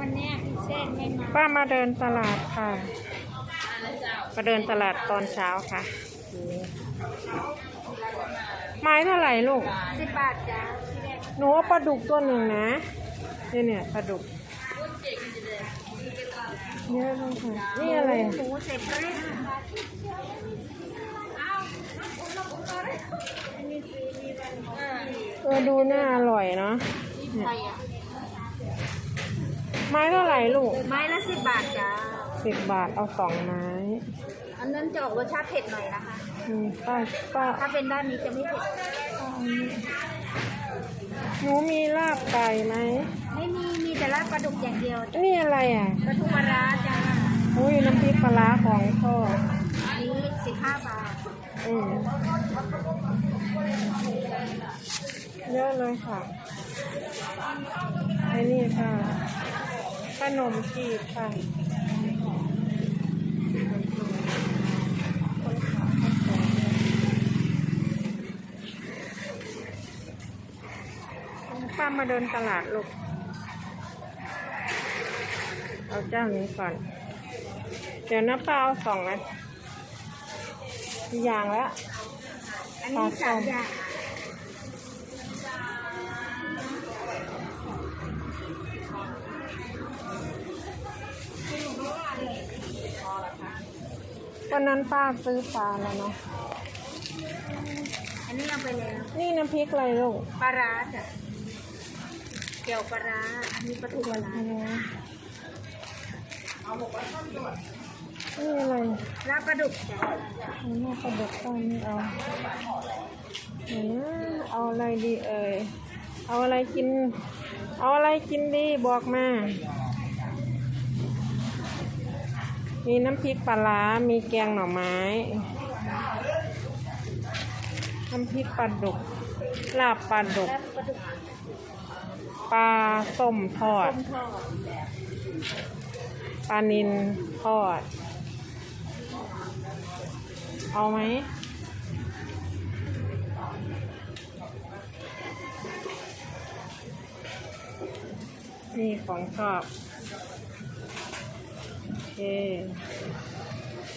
วันเนี้ยพิเศษไม่มาป้ามาเดินตลาดค่ะ มาเดินตลาดตอนเช้าค่ะ ไม้เท่าไหร่ลูกสิบบาทจ้าหนูว่าปลาดุกตัวหนึ่งนะเนี่ยเนี่ยปลาดุกเยอะเลยค่ะนี่อะไรอะหมูเสร็จแล้วเออดูน่าอร่อยเนาะใครอะไม้เท่าไหร่ลูก ไม้ละสิบบาทจ้าสิบบาทเอาสองไม้ อันนั้นจะออกรสชาติเผ็ดหน่อยนะคะ อืมป้าป้าถ้าเป็นด้านนี้จะไม่เผ็ด หนูมีลาบไก่ไหม ไม่มีมีแต่ลาบปลาดุกอย่างเดียวนี่อะไรอะ ปลาทูปลาร้าจ้าอุ้ยน้ำพริกปลาร้าของพ่อ อันนี้สิบห้าบาท อืมเยอะเลยค่ะไอ้นี่ค่ะ ขนมจีบค่ะคนขายข้าวแกงป้ามาเดินตลาดลูก เอาเจ้านี้ก่อน เดี๋ยวนะป้าเอาสองนะอย่างแล้วอันนี้สามอย่าง วันนั้นป้าซื้อปลาแล้วเนาะ อันนี้เอาไปเลยนี่น้ำพริกอะไรลูกปลาร้าจ้ะเกี่ยวปลาร้าอันนี้ปลาทูปลาร้านี่อะไรลาบปลาดุกจ้ะเอาหน้าปลาดุกป้าไม่เอาเดี๋ยวนะเอาอะไรดีเอ่ย เอาอะไรกิน เอาอะไรกินดีบอกมา มีน้ำพริกปลาร้ามีแกงหน่อไม้ น้ำพริกปลาดุก ลาบปลาดุกลาบปลาดุกปลาส้มทอดมทอดปลานินทอด เอาไหมนี่ของชอบ 이렇게